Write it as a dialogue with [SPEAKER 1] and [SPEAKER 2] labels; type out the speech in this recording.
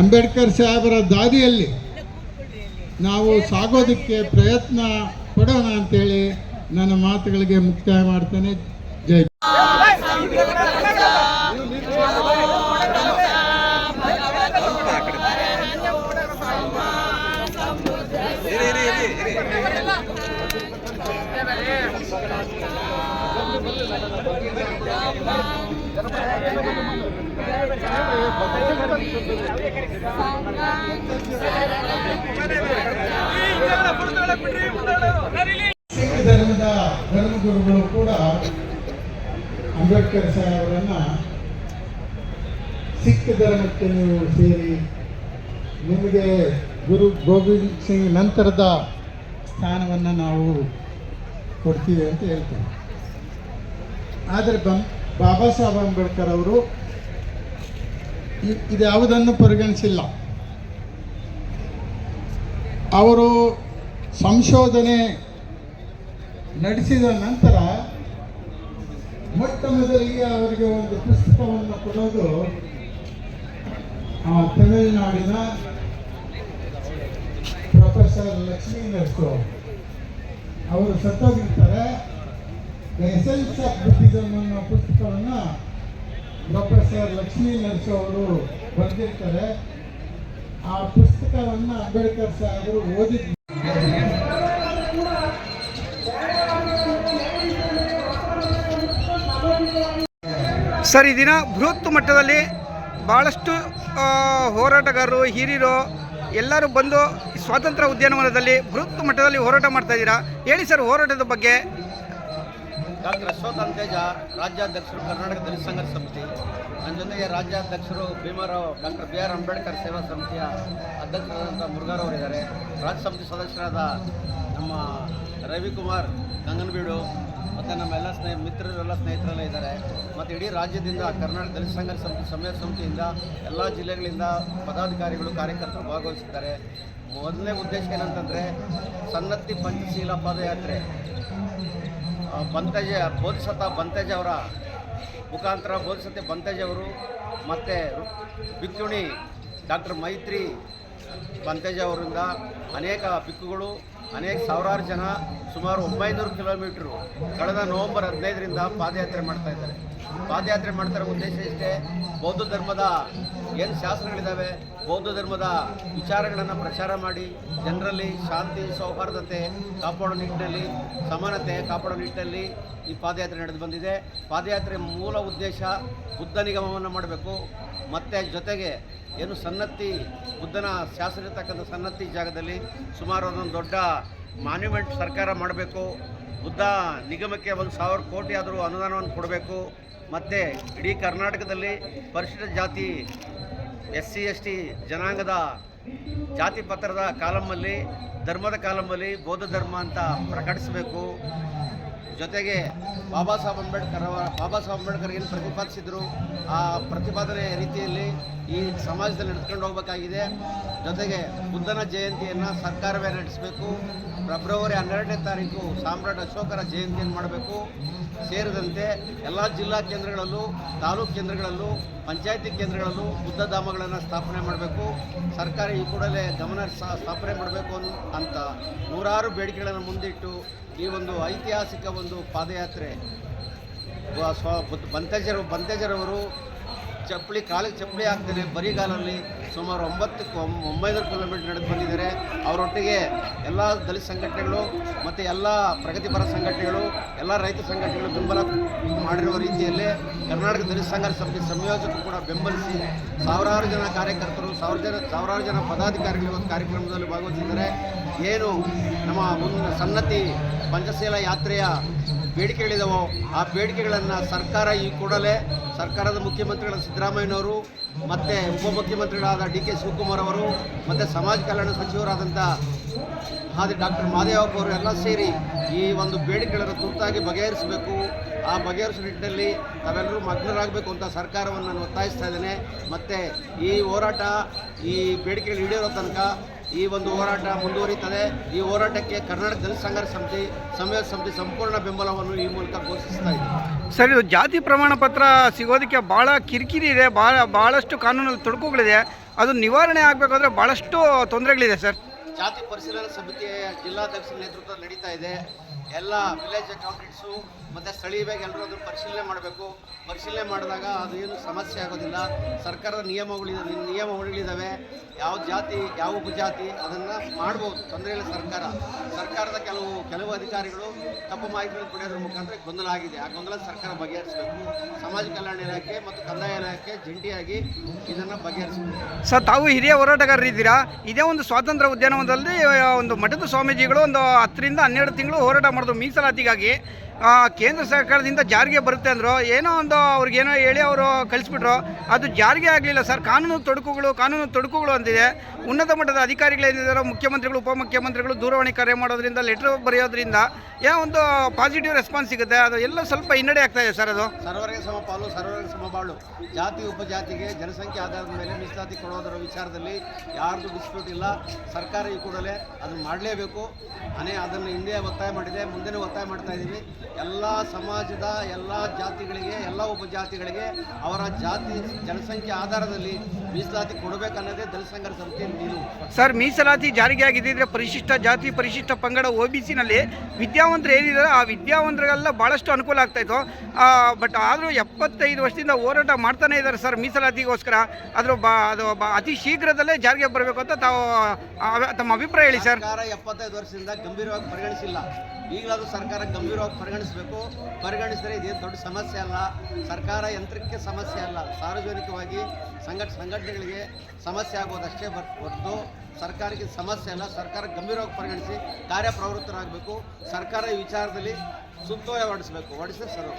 [SPEAKER 1] ಅಂಬೇಡ್ಕರ್ ಸಾಹೇಬರ ದಾರಿಯಲ್ಲಿ ನಾವು ಸಾಗೋದಕ್ಕೆ ಪ್ರಯತ್ನ ಪಡೋಣ ಅಂತೇಳಿ ನನ್ನ ಮಾತುಗಳಿಗೆ ಮುಕ್ತಾಯ ಮಾಡ್ತೇನೆ. ಜೈ. ಸಿಖ್ ಧರ್ಮದ ಧರ್ಮಗುರುಗಳು ಕೂಡ ಅಂಬೇಡ್ಕರ್ ಸಾಹೇಬರನ್ನ ಸಿಖ್ ಧರ್ಮಕ್ಕೆ ನೀವು ಸೇರಿ ನಿಮಗೆ ಗುರು ಗೋವಿಂದ್ ಸಿಂಗ್ ನಂತರದ ಸ್ಥಾನವನ್ನು ನಾವು ಕೊಡ್ತೀವಿ ಅಂತ ಹೇಳ್ತೀವಿ ಆದರೆ ಬಂ ಬಾಬಾ ಸಾಹೇಬ್ ಅಂಬೇಡ್ಕರ್ ಅವರು ಇ- ಇದ್ಯಾವುದನ್ನು ಪರಿಗಣಿಸಿಲ್ಲ. ಅವರು ಸಂಶೋಧನೆ ನಡೆಸಿದ ನಂತರ ಮೊಟ್ಟ ಮೊದಲಿಗೆ ಅವರಿಗೆ ಒಂದು ಪುಸ್ತಕವನ್ನು ಕೊಡೋದು ತಮಿಳುನಾಡಿನ ಪ್ರೊಫೆಸರ್ ಲಕ್ಷ್ಮೀ ನರ್ಸು ಅವರು ಸತ್ತೋಗಿರ್ತಾರೆ. ದ ಎಸೆನ್ಸ್ ಆಫ್ ಬುದ್ಧಿಸಮ್ ಅನ್ನೋ ಪುಸ್ತಕವನ್ನು ಪ್ರೊಫೆಸರ್ ಲಕ್ಷ್ಮೀ ಅವರು ಬರೆದಿರ್ತಾರೆ. ಆ ಪುಸ್ತಕವನ್ನು ಅಂಬೇಡ್ಕರ್ ಸಾಹೇಬರು ಓದಿದ್ರು.
[SPEAKER 2] ಸರ್, ಈ ದಿನ ಬೃಹತ್ ಮಟ್ಟದಲ್ಲಿ ಭಾಳಷ್ಟು ಹೋರಾಟಗಾರರು, ಹಿರಿಯರು ಎಲ್ಲರೂ ಬಂದು ಸ್ವಾತಂತ್ರ್ಯ ಉದ್ಯಾನವನದಲ್ಲಿ ಬೃಹತ್ ಮಟ್ಟದಲ್ಲಿ ಹೋರಾಟ ಮಾಡ್ತಾ ಇದ್ದೀರಾ? ಹೇಳಿ ಸರ್, ಹೋರಾಟದ ಬಗ್ಗೆ.
[SPEAKER 3] ಡಾಕ್ಟರ್ ಅಶ್ವಥ್ ಅಂತೇಜ ರಾಜ್ಯಾಧ್ಯಕ್ಷರು ಕರ್ನಾಟಕ ದಲಿತ ಸಂಘದ ಸಮಿತಿ ನನ್ನ ಜೊತೆಗೆ ರಾಜ್ಯಾಧ್ಯಕ್ಷರು Bhimarao doctor B R Ambedkar ಸೇವಾ ಸಮಿತಿಯ ಅಧ್ಯಕ್ಷರಾದಂಥ ಮುರುಘಾರವ್ರು ಇದ್ದಾರೆ. ರಾಜ್ಯ ಸಮಿತಿ ಸದಸ್ಯರಾದ ನಮ್ಮ ರವಿಕುಮಾರ್ ಗಂಗನಬೀಡು ಮತ್ತು ನಮ್ಮೆಲ್ಲ ಸ್ನೇಹ ಮಿತ್ರರೆಲ್ಲ ಸ್ನೇಹಿತರೆಲ್ಲ ಇದ್ದಾರೆ. ಮತ್ತು ಇಡೀ ರಾಜ್ಯದಿಂದ ಕರ್ನಾಟಕ ದಲಿತ ಸಂಘ ಸಮಿತಿ ಸಮಯ ಸಮಿತಿಯಿಂದ ಎಲ್ಲ ಜಿಲ್ಲೆಗಳಿಂದ ಪದಾಧಿಕಾರಿಗಳು, ಕಾರ್ಯಕರ್ತರು ಭಾಗವಹಿಸಿದ್ದಾರೆ. ಮೊದಲನೇ ಉದ್ದೇಶ ಏನಂತಂದರೆ ಸನ್ನತಿ ಪಂಚಶೀಲ ಪಾದಯಾತ್ರೆ. ಬಂತೇಜ ಬೋಧಿಸತ ಬಂತೇಜ ಅವರ ಮುಖಾಂತರ ಬೋಧಿಸತ್ತೆ ಬಂತೇಜ್ ಅವರು. ಮತ್ತು ಬಿಕ್ಕುಣಿ ಡಾಕ್ಟರ್ ಮೈತ್ರಿ ಬಂತೇಜ ಅವರಿಂದ ಅನೇಕ ಬಿಕ್ಕುಗಳು ಅನೇಕ ಸಾವಿರಾರು ಜನ ಸುಮಾರು ಒಂಬೈನೂರು ಕಿಲೋಮೀಟ್ರು ಕಳೆದ ನವೆಂಬರ್ ಹದಿನೈದರಿಂದ ಪಾದಯಾತ್ರೆ ಮಾಡ್ತಾ ಇದ್ದಾರೆ. ಪಾದಯಾತ್ರೆ ಮಾಡ್ತಾರೆ ಉದ್ದೇಶ ಇಷ್ಟೇ, ಬೌದ್ಧ ಧರ್ಮದ ಏನು ಶಾಸ್ತ್ರಗಳಿದ್ದಾವೆ ಬೌದ್ಧ ಧರ್ಮದ ವಿಚಾರಗಳನ್ನು ಪ್ರಚಾರ ಮಾಡಿ, ಜನರಲ್ಲಿ ಶಾಂತಿ, ಸೌಹಾರ್ದತೆ ಕಾಪಾಡೋ ನಿಟ್ಟಿನಲ್ಲಿ, ಸಮಾನತೆ ಕಾಪಾಡೋ ನಿಟ್ಟಿನಲ್ಲಿ ಈ ಪಾದಯಾತ್ರೆ ನಡೆದು ಬಂದಿದೆ. ಪಾದಯಾತ್ರೆ ಮೂಲ ಉದ್ದೇಶ ಬುದ್ಧ ನಿಗಮವನ್ನು ಮಾಡಬೇಕು. ಮತ್ತು ಜೊತೆಗೆ ಏನು ಸನ್ನತಿ ಬುದ್ಧನ ಶಾಸನ ಇರ್ತಕ್ಕಂಥ ಸನ್ನತಿ ಜಾಗದಲ್ಲಿ ಸುಮಾರು ಅದೊಂದು ದೊಡ್ಡ ಮಾನ್ಯುಮೆಂಟ್ ಸರ್ಕಾರ ಮಾಡಬೇಕು. ಬುದ್ಧ ನಿಗಮಕ್ಕೆ ಒಂದು ಸಾವಿರ ಕೋಟಿ ಆದರೂ ಅನುದಾನವನ್ನು ಕೊಡಬೇಕು. ಮತ್ತು ಇಡೀ ಕರ್ನಾಟಕದಲ್ಲಿ ಪರಿಶಿಷ್ಟ ಜಾತಿ ಎಸ್ ಸಿ ಎಸ್ ಟಿ ಜನಾಂಗದ ಜಾತಿ ಪತ್ರದ ಕಾಲಮ್ಮಲ್ಲಿ ಧರ್ಮದ ಕಾಲಮ್ಮಲ್ಲಿ ಬೌದ್ಧ ಧರ್ಮ ಅಂತ ಪ್ರಕಟಿಸಬೇಕು. ಜೊತೆಗೆ ಬಾಬಾ ಸಾಹೇಬ್ ಅಂಬೇಡ್ಕರ್ ಅವರ ಬಾಬಾ ಸಾಹೇಬ್ ಅಂಬೇಡ್ಕರ್ ಏನು ಪ್ರತಿಪಾದಿಸಿದ್ರು? ಆ ಪ್ರತಿಪಾದನೆ ರೀತಿಯಲ್ಲಿ ಈ ಸಮಾಜದಲ್ಲಿ ನಡೆದುಕೊಂಡು ಹೋಗಬೇಕಾಗಿದೆ. ಜೊತೆಗೆ ಬುದ್ಧನ ಜಯಂತಿಯನ್ನು ಸರ್ಕಾರವೇ ನಡೆಸಬೇಕು. ಫೆಬ್ರವರಿ ಹನ್ನೆರಡನೇ ತಾರೀಕು ಸಾಮ್ರಾಟ್ ಅಶೋಕರ ಜಯಂತಿಯನ್ನು ಮಾಡಬೇಕು? ಸೇರಿದಂತೆ ಎಲ್ಲ ಜಿಲ್ಲಾ ಕೇಂದ್ರಗಳಲ್ಲೂ, ತಾಲೂಕು ಕೇಂದ್ರಗಳಲ್ಲೂ, ಪಂಚಾಯತಿ ಕೇಂದ್ರಗಳಲ್ಲೂ ಬುದ್ಧ ಧಾಮಗಳನ್ನು ಸ್ಥಾಪನೆ ಮಾಡಬೇಕು. ಸರ್ಕಾರ ಈ ಕೂಡಲೇ ಗಮನ ಸ್ಥಾಪನೆ ಮಾಡಬೇಕು ಅಂತ ನೂರಾರು ಬೇಡಿಕೆಗಳನ್ನು ಮುಂದಿಟ್ಟು ಈ ಒಂದು ಐತಿಹಾಸಿಕ ಒಂದು ಪಾದಯಾತ್ರೆ. ಬಂತೇಜರು ಬಂತೇಜರವರು ಚಪ್ಪಲಿ, ಕಾಲಿಗೆ ಚಪ್ಪಲಿ ಹಾಕ್ತಾರೆ ಬರಿಗಾಲಲ್ಲಿ ಸುಮಾರು ಒಂಬತ್ತು ಒಂಬೈನೂರು ಕಿಲೋಮೀಟರ್ ನಡೆದು ಬಂದಿದ್ದಾರೆ. ಅವರೊಟ್ಟಿಗೆ ಎಲ್ಲ ದಲಿತ ಸಂಘಟನೆಗಳು ಮತ್ತು ಎಲ್ಲ ಪ್ರಗತಿಪರ ಸಂಘಟನೆಗಳು, ಎಲ್ಲ ರೈತ ಸಂಘಟನೆಗಳು ಬೆಂಬಲ ಮಾಡಿರುವ ರೀತಿಯಲ್ಲಿ ಕರ್ನಾಟಕ ದಲಿತ ಸಂಘರ್ಷ ಸಮಿತಿ ಸಂಯೋಜಕರು ಕೂಡ ಬೆಂಬಲಿಸಿ ಸಾವಿರಾರು ಜನ ಕಾರ್ಯಕರ್ತರು, ಸಾವಿರ ಜನ, ಸಾವಿರಾರು ಜನ ಪದಾಧಿಕಾರಿಗಳು ಇವತ್ತು ಕಾರ್ಯಕ್ರಮದಲ್ಲಿ ಭಾಗವಹಿಸಿದ್ದಾರೆ. ಏನು ನಮ್ಮ ಮುಂದಿನ ಸನ್ನತಿ ಪಂಚಶೀಲ ಯಾತ್ರೆಯ ಬೇಡಿಕೆಗಳಿದಾವೋ, ಆ ಬೇಡಿಕೆಗಳನ್ನು ಸರ್ಕಾರ ಈ ಕೂಡಲೇ ಸರ್ಕಾರದ ಮುಖ್ಯಮಂತ್ರಿಗಳ ಸಿದ್ದರಾಮಯ್ಯನವರು, ಮತ್ತು ಉಪಮುಖ್ಯಮಂತ್ರಿಗಳಾದ ಡಿ ಕೆ ಶಿವಕುಮಾರ್ ಅವರು, ಮತ್ತು ಸಮಾಜ ಕಲ್ಯಾಣ ಸಚಿವರಾದಂಥ ಹಾದಿ ಡಾಕ್ಟರ್ ಮಾದೇವಪ್ಪ ಅವರು ಎಲ್ಲ ಸೇರಿ ಈ ಒಂದು ಬೇಡಿಕೆಗಳನ್ನು ತುರ್ತಾಗಿ ಬಗೆಹರಿಸಬೇಕು. ಆ ಬಗೆಹರಿಸುವ ನಿಟ್ಟಿನಲ್ಲಿ ತಾವೆಲ್ಲರೂ ಮಗ್ನರಾಗಬೇಕು ಅಂತ ಸರ್ಕಾರವನ್ನು ನಾನು ಒತ್ತಾಯಿಸ್ತಾ ಇದ್ದೇನೆ. ಮತ್ತು ಈ ಹೋರಾಟ, ಈ ಬೇಡಿಕೆಗಳು ಈಡೇರೋ ತನಕ ಈ ಒಂದು ಹೋರಾಟ ಮುಂದುವರಿಯುತ್ತದೆ ಈ ಹೋರಾಟಕ್ಕೆ ಕರ್ನಾಟಕ ಜನಸಂಘರ ಸಮಿತಿ ಸಮಯ ಸಮಿತಿ ಸಂಪೂರ್ಣ ಬೆಂಬಲವನ್ನು ಈ ಮೂಲಕ ಘೋಷಿಸ್ತಾ ಇದೆ.
[SPEAKER 2] ಸರ್ ಇದು ಜಾತಿ ಪ್ರಮಾಣ ಪತ್ರ ಸಿಗೋದಕ್ಕೆ ಭಾಳ ಕಿರಿಕಿರಿ ಇದೆ. ಭಾಳ ಭಾಳಷ್ಟು ಕಾನೂನಲ್ಲಿ ತೊಡಕುಗಳಿದೆ. ಅದು ನಿವಾರಣೆ ಆಗಬೇಕಾದ್ರೆ ಭಾಳಷ್ಟು ತೊಂದರೆಗಳಿದೆ ಸರ್.
[SPEAKER 3] ಜಾತಿ ಪರಿಶೀಲನಾ ಸಮಿತಿ ಜಿಲ್ಲಾಧ್ಯಕ್ಷರ ನೇತೃತ್ವ ನಡೀತಾ ಇದೆ. ಎಲ್ಲ ವಿಲೇಜ್ ಅಕೌಂಟೆಂಟ್ಸು ಮತ್ತು ಸ್ಥಳೀಯವಾಗಿ ಎಲ್ಲರೂ ಅದನ್ನು ಪರಿಶೀಲನೆ ಮಾಡಬೇಕು. ಪರಿಶೀಲನೆ ಮಾಡಿದಾಗ ಅದು ಏನು ಸಮಸ್ಯೆ ಆಗೋದಿಲ್ಲ. ಸರ್ಕಾರದ ನಿಯಮಗಳಿದೆ ನಿಯಮಗಳಿದ್ದಾವೆ ಯಾವ ಜಾತಿ, ಯಾವ ಉಪಜಾತಿ ಅದನ್ನು ಮಾಡ್ಬೋದು. ತೊಂದರೆ ಇಲ್ಲ ಸರ್ಕಾರ. ಸರ್ಕಾರದ ಕೆಲವು ಕೆಲವು ಅಧಿಕಾರಿಗಳು ತಪ್ಪು ಮಾಹಿತಿಗಳನ್ನು ಪಡೆಯೋದ್ರ ಮುಖಾಂತರ ಗೊಂದಲ ಆಗಿದೆ. ಆ ಗೊಂದಲ ಸರ್ಕಾರ ಬಗೆಹರಿಸಬೇಕು. ಸಮಾಜ ಕಲ್ಯಾಣ ಇಲಾಖೆ ಮತ್ತು ಕಂದಾಯ ಇಲಾಖೆ ಜಂಟಿಯಾಗಿ ಇದನ್ನು ಬಗೆಹರಿಸಬೇಕು.
[SPEAKER 2] ಸರ್, ತಾವು ಹಿರಿಯ ಹೋರಾಟಗಾರರಿದ್ದೀರಾ ಇದೇ ಒಂದು ಸ್ವಾತಂತ್ರ್ಯ ಉದ್ಯಾನವನದಲ್ಲಿ ಒಂದು ಮಠದ ಸ್ವಾಮೀಜಿಗಳು ಒಂದು ಹತ್ತರಿಂದ ಹನ್ನೆರಡು ತಿಂಗಳು ಹೋರಾಟ ಮಾಡಿದ್ರು ಮೀಸಲಾತಿಗಾಗಿ ಕೇಂದ್ರ ಸರ್ಕಾರದಿಂದ ಜಾರಿಗೆ ಬರುತ್ತೆ ಅಂದರು, ಏನೋ ಒಂದು ಅವ್ರಿಗೇನೋ ಹೇಳಿ ಅವರು ಕಳಿಸ್ಬಿಟ್ರು. ಅದು ಜಾರಿಗೆ ಆಗಲಿಲ್ಲ ಸರ್. ಕಾನೂನು ತೊಡಕುಗಳು ಕಾನೂನು ತೊಡಕುಗಳು ಅಂತಿದೆ ಉನ್ನತ ಮಟ್ಟದ ಅಧಿಕಾರಿಗಳೇನಿದ್ದಾರೋ ಮುಖ್ಯಮಂತ್ರಿಗಳು, ಉಪಮುಖ್ಯಮಂತ್ರಿಗಳು ದೂರವಾಣಿ ಕರೆ ಮಾಡೋದ್ರಿಂದ ಲೆಟರ್ ಬರೆಯೋದ್ರಿಂದ ಏನೋ ಒಂದು ಪಾಸಿಟಿವ್ ರೆಸ್ಪಾನ್ಸ್ ಸಿಗುತ್ತೆ. ಅದು ಎಲ್ಲ ಸ್ವಲ್ಪ ಹಿನ್ನಡೆ ಆಗ್ತಾ ಇದೆ ಸರ್ ಅದು.
[SPEAKER 3] ಸರ್ವರಿಗೆ ಸಮಪಾಲು ಸರ್ವರಿಗೆ ಸಮಬಾಳು ಜಾತಿ, ಉಪಜಾತಿಗೆ ಜನಸಂಖ್ಯೆ ಆಧಾರದ ಮೇಲೆ ಮೀಸಲಾತಿ ಕೊಡೋದರ ವಿಚಾರದಲ್ಲಿ ಯಾರ್ದು ಡಿಸ್ಪ್ಯೂಟ್ ಸರ್ಕಾರ ಈ ಕೂಡಲೇ ಅದನ್ನು ಮಾಡಲೇಬೇಕು. ಅನೇ ಅದನ್ನು ಹಿಂದೆ ಒತ್ತಾಯ ಮಾಡಿದೆ. ಮುಂದೆನೂ ಒತ್ತಾಯ ಮಾಡ್ತಾ ಇದ್ದೀವಿ. ಎಲ್ಲ ಸಮಾಜದ ಎಲ್ಲ ಜಾತಿಗಳಿಗೆ ಎಲ್ಲ ಉಪಜಾತಿಗಳಿಗೆ ಅವರ ಜಾತಿ ಜನಸಂಖ್ಯೆ ಆಧಾರದಲ್ಲಿ ಮೀಸಲಾತಿ ಕೊಡಬೇಕನ್ನೋದೇ ದಲಿತ ಸಂಘರ್ಷ ಸಮಿತಿ ನಿಲುವು.
[SPEAKER 2] ಸರ್ ಮೀಸಲಾತಿ ಜಾರಿಗೆ ಆಗಿದ್ದರೆ ಪರಿಶಿಷ್ಟ ಜಾತಿ ಪರಿಶಿಷ್ಟ ಪಂಗಡ ಒ ಬಿ ಸಿನಲ್ಲಿ ವಿದ್ಯಾವಂತರು ಏನಿದ್ದಾರೆ ಆ ವಿದ್ಯಾವಂತರಿಗೆಲ್ಲ ಭಾಳಷ್ಟು ಅನುಕೂಲ ಆಗ್ತಾಯಿತ್ತು ಬಟ್ ಆದರೂ ಎಪ್ಪತ್ತೈದು ವರ್ಷದಿಂದ ಹೋರಾಟ ಮಾಡ್ತಾನೆ ಇದ್ದಾರೆ ಸರ್ ಮೀಸಲಾತಿಗೋಸ್ಕರ. ಆದರೂ ಬಾ ಅದು ಬಾ ಅತಿ ಶೀಘ್ರದಲ್ಲೇ ಜಾರಿಗೆ ಬರಬೇಕು ಅಂತ ತಾವು ತಮ್ಮ ಅಭಿಪ್ರಾಯ ಹೇಳಿ ಸರ್.
[SPEAKER 3] ಸರ್ಕಾರ ಎಪ್ಪತ್ತೈದು ವರ್ಷದಿಂದ ಗಂಭೀರವಾಗಿ ಪರಿಗಣಿಸಿಲ್ಲ. ಈಗಲಾದರೂ ಸರ್ಕಾರ ಗಂಭೀರವಾಗಿ ಪರಿಗಣಿಸಬೇಕು. ಪರಿಗಣಿಸಿದರೆ ಇದೇನು ದೊಡ್ಡ ಸಮಸ್ಯೆ ಅಲ್ಲ. ಸರ್ಕಾರ ಯಂತ್ರಕ್ಕೆ ಸಮಸ್ಯೆ ಅಲ್ಲ. ಸಾರ್ವಜನಿಕವಾಗಿ ಸಂಘಟ ಸಂಘಟ ಸಂಘಟನೆಗಳಿಗೆ ಸಮಸ್ಯೆ ಆಗೋದಷ್ಟೇ ಬರ್ ಹೊರತು ಸರ್ಕಾರಕ್ಕೆ ಸಮಸ್ಯೆ ಅಲ್ಲ, ಸರ್ಕಾರ ಗಂಭೀರವಾಗಿ ಪರಿಗಣಿಸಿ ಕಾರ್ಯಪ್ರವೃತ್ತರಾಗಬೇಕು. ಸರ್ಕಾರ ಈ ವಿಚಾರದಲ್ಲಿ ಸುತ್ತೋಲೆ ಹೊಡಿಸಬೇಕು ಹೊರಡಿಸಿದ್ರೆ ಸರ್